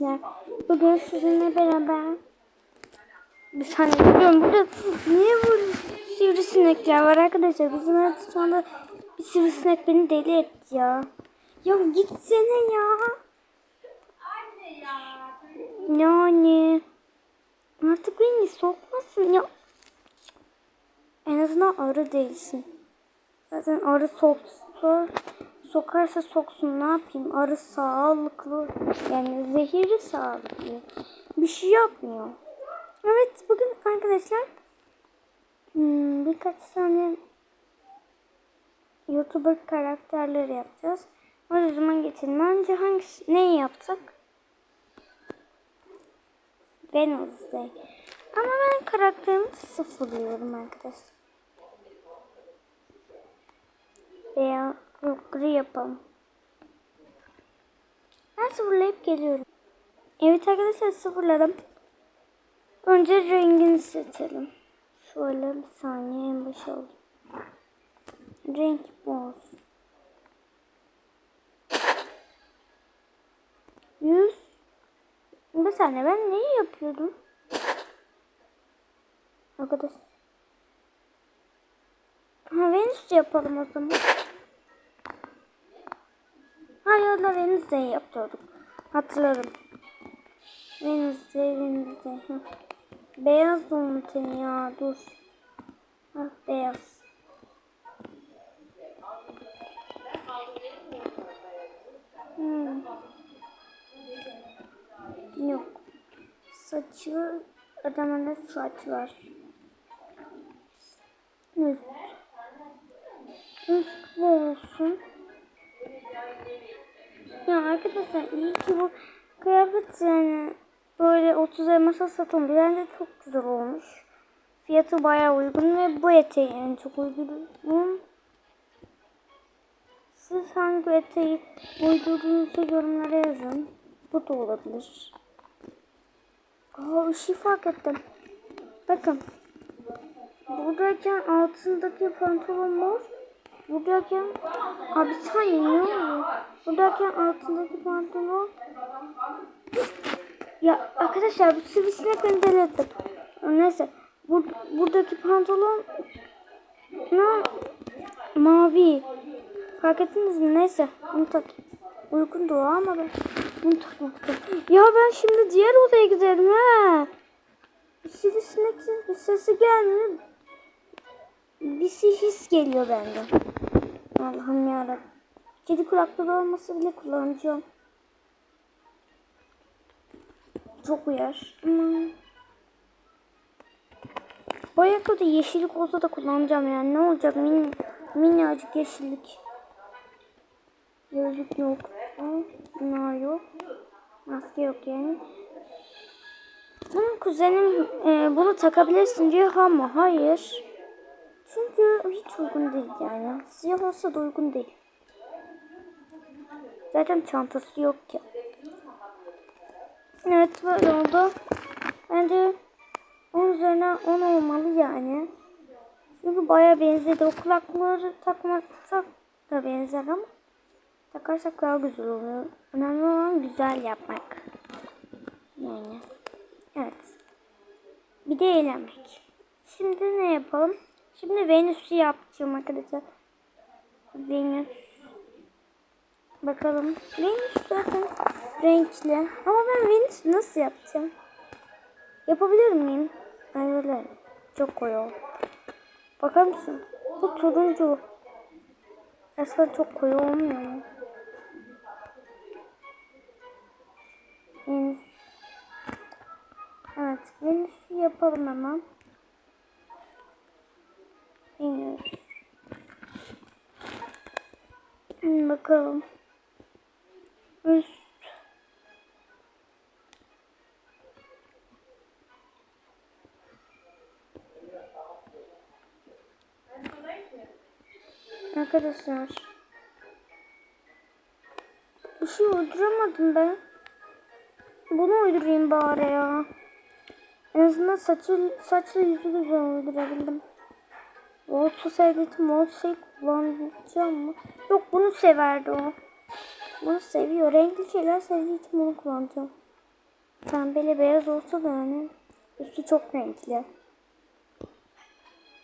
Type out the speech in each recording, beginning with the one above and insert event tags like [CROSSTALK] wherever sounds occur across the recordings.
Bugün sizinle beraber bir saniye duruyorum. Burada niye burada sivrisinekler var arkadaşlar? Bizim evde şu anda bir sivrisinek beni deli etti ya. Ya gitsene ya. Yani artık beni sokmasın ya. En azından arı değilsin. Zaten arı soksa, sokarsa soksun ne yapayım? Arı sağlıklı. Yani zehiri sağlıklı. Bir şey yapmıyor. Evet bugün arkadaşlar hmm, birkaç tane YouTuber karakterleri yapacağız. O zaman geçelim. Önce hangisi, neyi yapsak? Wednesday. Ama ben karakterimi sıfırlıyorum arkadaşlar. Veya gri yapalım. Ben sıfırlayıp geliyorum. Evet arkadaşlar sıfırladım. Önce rengini seçelim. Şöyle bir saniye en başa alayım. Renk bu olsun. Yüz. Bir saniye ben neyi yapıyordum? Arkadaş. Ha Venüs yapalım o zaman. Da Venüs'de yapıyorduk. Hatırladım. Venüs'de, Venüs'de. Hı. Beyaz unutun ya dur. Ha beyaz. Hmm. Yok. Saçı adamın da saç var. Üst. Üst bu olsun. Ya arkadaşlar iyi ki bu kıyafet yani böyle 30 elmasa satıldı. Bence çok güzel olmuş. Fiyatı bayağı uygun ve bu eteği en çok uygun. Siz hangi eteği uydurduğunuzu yorumlara yazın. Bu da olabilir. Aa ışığı fark ettim. Bakın. Buradayken altındaki pantolon mor. Buradayken abi saniye ne oluyor? Buradayken altındaki pantolon ya arkadaşlar bu sivrisinek beni. Neyse. Bur buradaki pantolon ne? Mavi. Fark ettiniz mi? Neyse. Bunu tak. Uygun dua ama ben bunu takmak. Ya ben şimdi diğer odaya giderim. Bir sivrisinek sesi gelmiyor. Bir his geliyor benden. Allah'ım yarabbim. Kedi kulakları olması bile kullanacağım. Çok uyar. Hmm. Bu ayakkabıda yeşillik olsa da kullanacağım yani. Ne olacak min minnacık yeşillik. Gözlük yok. Bunlar yok. Maske yok yani. Bunun kuzenim e, bunu takabilirsin diyor ama hayır. Çünkü hiç uygun değil yani. Siyah olsa da uygun değil. Zaten çantası yok ki. Evet böyle oldu. Bence 10 üzerine 10 olmalı yani. Çünkü baya benzedi. O kulakları takmasak da benzer ama takarsak daha güzel oluyor. Önemli olan güzel yapmak. Yani. Evet. Bir de eğlenmek. Şimdi ne yapalım? Şimdi Venüs'ü yapacağım arkadaşlar. Venüs. Bakalım. Venüs zaten renkli. Ama ben Venüs nasıl yapacağım? Yapabilir miyim? Ben öyle. Çok koyu. Bakar mısın? Bu turuncu. Aslında çok koyu olmuyor mu? Venüs. Evet. Venüs'ü yapalım hemen. Venüs. Hmm, bakalım. Üst. Arkadaşlar. Bir şey uyduramadım ben. Bunu uydurayım bari ya. En azından saçı, saçla yüzü güzel uydurabildim. Volt'u sevdiğim Volt şey kullanacağım mı? Yok bunu severdi o. Bunu seviyor. Renkli şeyler sevdiği için bunu kullanacağım. Pembeyle beyaz olsa da yani üstü çok renkli.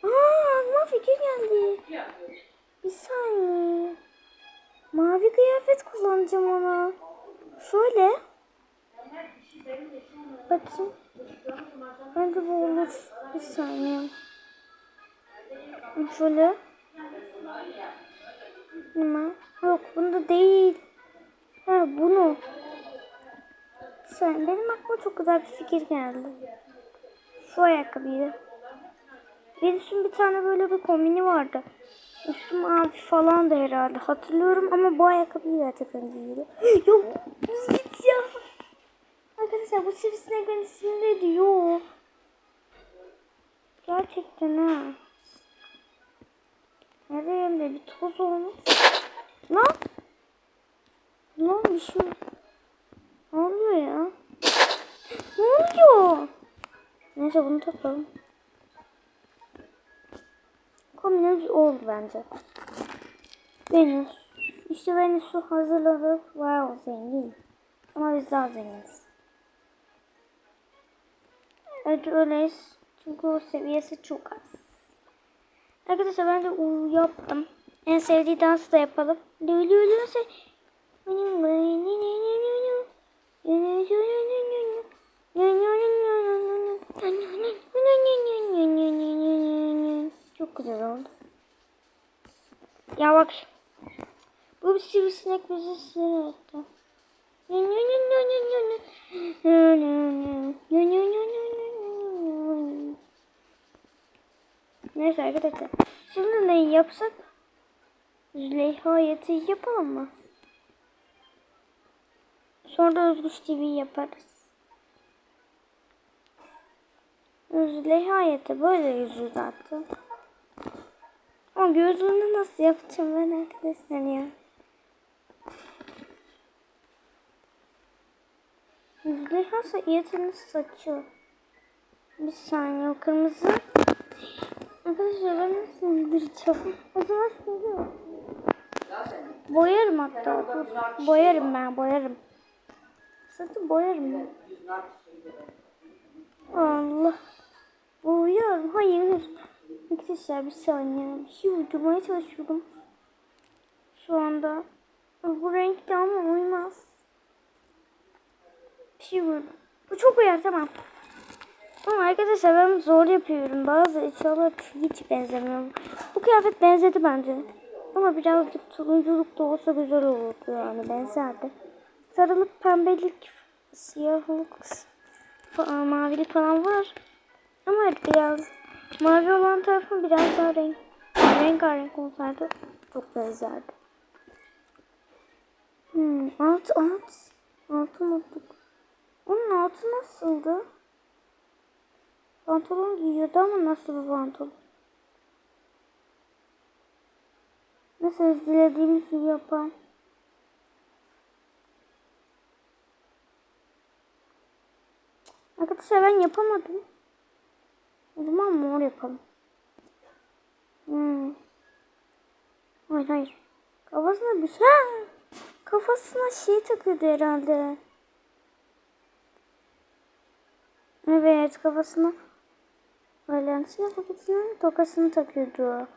Aa aklıma fikir geldi. Bir saniye. Mavi kıyafet kullanacağım ona. Şöyle. Bakayım. Bence bu olur. Bir saniye. Şöyle. Hemen. Yok bunda değil. Ha bunu. Sen benim aklıma çok güzel bir fikir geldi. Şu ayakkabıyı. Birisinin bir tane böyle bir kombini vardı. Üstüm mavi falan da herhalde. Hatırlıyorum ama bu ayakkabıyı gerçekten giyiyordu. [GASPS] Yok git ya. Arkadaşlar bu sivrisineklerin ismi ne diyor? Gerçekten ha. Nereye de bir toz olmuş. Lan. Lan bir şey. Ne oluyor ya? Ne oluyor? Neyse bunu takalım. Kombinimiz oldu bence. Venüs. İşte Venüs'ü hazırladık. Wow zengin. Ama biz daha zenginiz. Evet öyleyiz. Çünkü o seviyesi çok az. Arkadaşlar ben de u yaptım. En sevdiği dansı da yapalım. Lülülü se. Çok güzel oldu. Ya bak. Bu bir sivrisinek bizi sinir etti. Neyse arkadaşlar. Şimdi ne yapsak? Züleyha yatağı yapalım mı? Sonra da Özgüç TV yaparız. Züleyha yatağı böyle yüzü zaten. Ama gözlüğünü nasıl yapacağım ben arkadaşlar ya? Züleyha yatağının saçı. Bir saniye o kırmızı. Arkadaşlar ben nasıl indireceğim? O zaman şöyle Boyarım hatta. Boyarım ben boyarım. Zaten boyarım ben. Allah. Boyarım. Hayır. Arkadaşlar bir saniye. Bir şey uydurmaya çalışıyorum. Şu anda. Bu renkte ama uymaz. Bir şey vurdum. Bu çok uyar tamam. Ama arkadaşlar ben zor yapıyorum. Bazı eşyalar hiç benzemiyor. Bu kıyafet benzedi bence. Ama birazcık turunculuk da olsa güzel olurdu yani benzerdi. Sarılık, pembelik, siyahlık, fa- mavilik falan var. Ama biraz mavi olan tarafın biraz daha renk, rengarenk olsaydı çok benzerdi. Hmm, alt alt. Altı unuttuk. Onun altı nasıldı? Pantolon giyiyordu ama nasıl bir pantolon? Nasıl dilediğimiz gibi yapalım. Arkadaşlar ben yapamadım. O zaman mor yapalım. Hmm. Hayır hayır. Kafasına bir şey. Kafasına şey takıyordu herhalde. Evet kafasına silah paketinin tokasını takıyordu.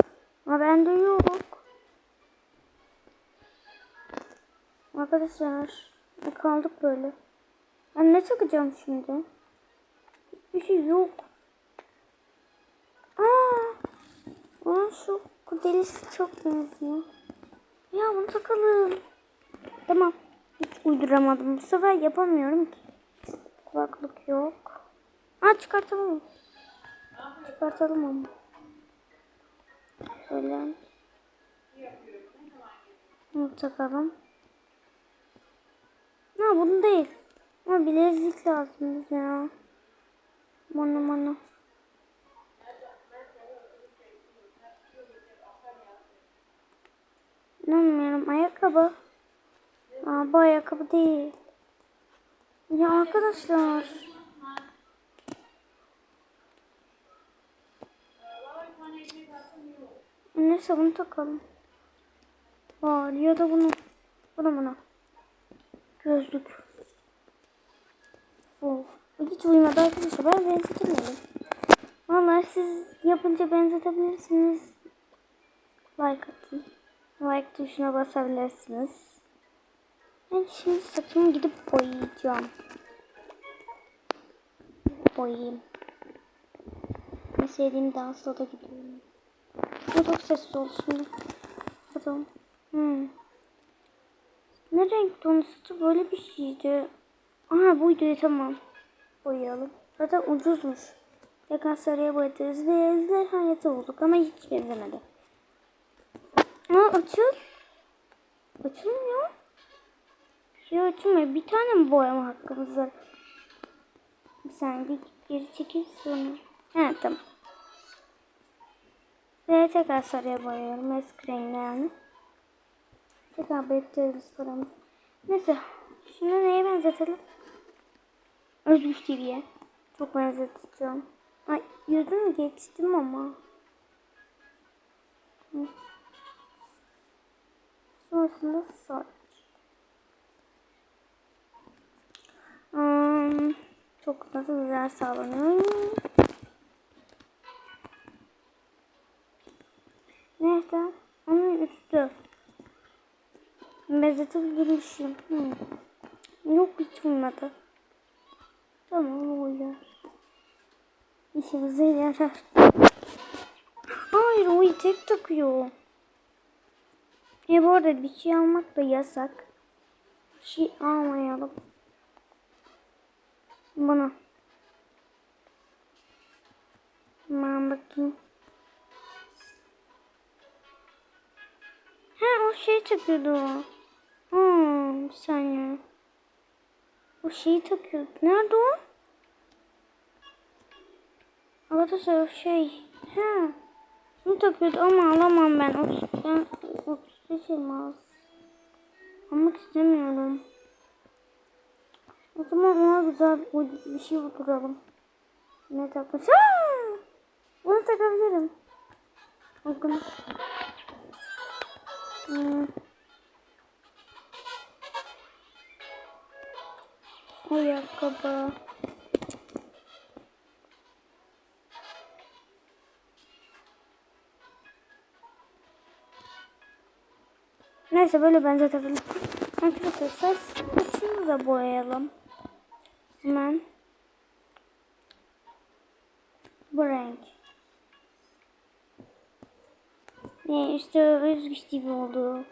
Ama bende yok. Arkadaşlar kaldık böyle. Ben ne takacağım şimdi? Hiçbir şey yok. Aa, onun şu kudelisi çok benziyor. Ya bunu takalım. Tamam. Hiç uyduramadım. Bu sefer yapamıyorum ki. Kulaklık yok. Aa çıkartalım. Çıkartalım onu. Şöyle. Bunu takalım. Ha bunu değil. Ama bilezik lazım bize ya. Bana bana. İnanmıyorum. Ayakkabı. Aa, bu ayakkabı değil. Ya arkadaşlar. Neyse bunu takalım. Var ya da bunu. Bunu buna. Gözlük. Bu. hiç uyumadı arkadaşlar. Ben benzetemedim. Vallahi siz yapınca benzetebilirsiniz. Like atın. Like tuşuna basabilirsiniz. Ben şimdi saçımı gidip boyayacağım. Boyayayım. En sevdiğim dansla da gidiyorum. Bu çok sessiz oldu şimdi. Bakalım. Hmm. Ne renkti onun saçı böyle bir şeydi. Aha buydu tamam. Boyayalım. Zaten ucuzmuş. Yakan sarıya boyatırız ve ejderhayete bulduk ama hiç benzemedi. Aa açıl. Açılmıyor. Şey açılmıyor. Bir tane mi boyama hakkımız var? Bir saniye bir geri çekilsin. He tamam. Ve tekrar sarıya boyuyorum. Eski rengine yani. Tekrar bekliyoruz paramı. Neyse. Şimdi neye benzetelim? Özgür TV'ye. Çok benzeteceğim. Ay yüzümü geçtim ama. Hı. Sonrasında saç. Hmm, çok nasıl güzel sağlanıyor. Neyse. Onun üstü. Benzetebilirmişim. Hmm. Yok hiç olmadı. Tamam uyar. İşimize yarar. Hayır o tek takıyor. E bu arada bir şey almak da yasak. Bir şey almayalım. Bana. Ben bakayım. Ha o şey takıyordu. Hmm, bir saniye. O şeyi takıyordu. Nerede o? O şey. Ha. Bunu takıyordu ama alamam ben. O, ben 35 elmas. Almak istemiyorum. O zaman ona güzel bir şey bulduralım. Ne takmış? Bunu takabilirim. Bakın. Hmm. Ayakkabı. Neyse böyle benzetebilirim. Arkadaşlar saç saçını da boyayalım. Hemen. Bu renk. Ne işte özgüç gibi oldu.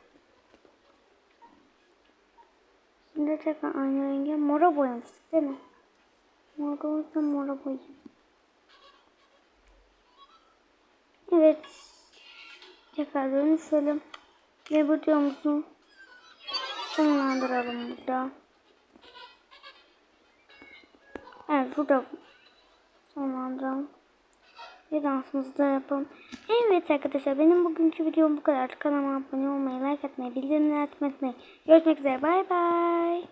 Şimdi tekrar aynı renge mora boyamıştık değil mi? Mora olsa mora boyayayım. Evet. Tekrar dönüşelim. Ve bu videomuzu sonlandıralım burada. Evet burada sonlandıralım. Ve dansımızı da yapalım. Evet arkadaşlar benim bugünkü videom bu kadar. Kanalıma abone olmayı, like atmayı, bildirimleri açmayı unutmayın. Görüşmek üzere. Bay bay.